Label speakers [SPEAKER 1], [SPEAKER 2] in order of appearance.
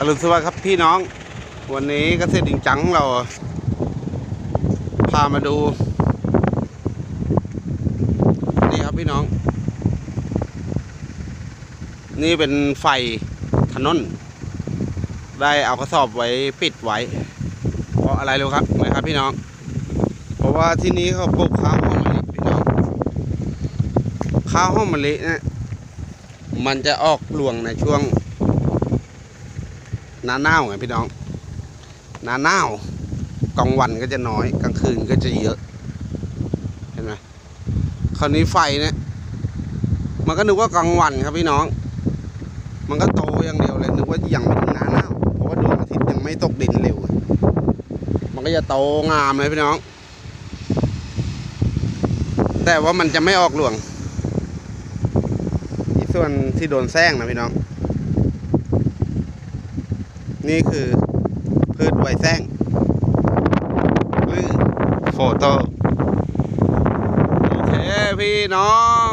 [SPEAKER 1] อรุณสวัสดิ์ครับพี่น้อง วันนี้เกษตรจริงจังเรา พามาดู นี่ครับพี่น้อง นี่เป็นไฟถนน ได้เอากระสอบไว้ปิดไว้ เพราะอะไรรู้ครับไหมครับพี่น้อง เพราะว่าที่นี้เขาปลูกข้าวหอมมะลิพี่น้องข้าวหอมมะลิเนี่ยมันจะออกรวงในช่วง หน้าหนาวไงพี่น้อง หน้าหนาวกลางวันก็จะน้อย กลางคืนก็จะเยอะ เห็นไหมคราวนี้ไฟเนี่ย มันก็นึกว่ากลางวันครับพี่น้อง มันก็โตอย่างเดียวเลยนึกว่ายังไม่ถึงหน้าหนาวเพราะว่าดวงอาทิตย์ยังไม่ตกดินเร็ว มันก็จะโตงามเลยพี่น้อง แต่ว่ามันจะไม่ออกหลวงอีส่วนที่โดนแซงนะพี่น้อง นี่คือพืชไวแซงหรือโฟโต้โอเคพี่น้อง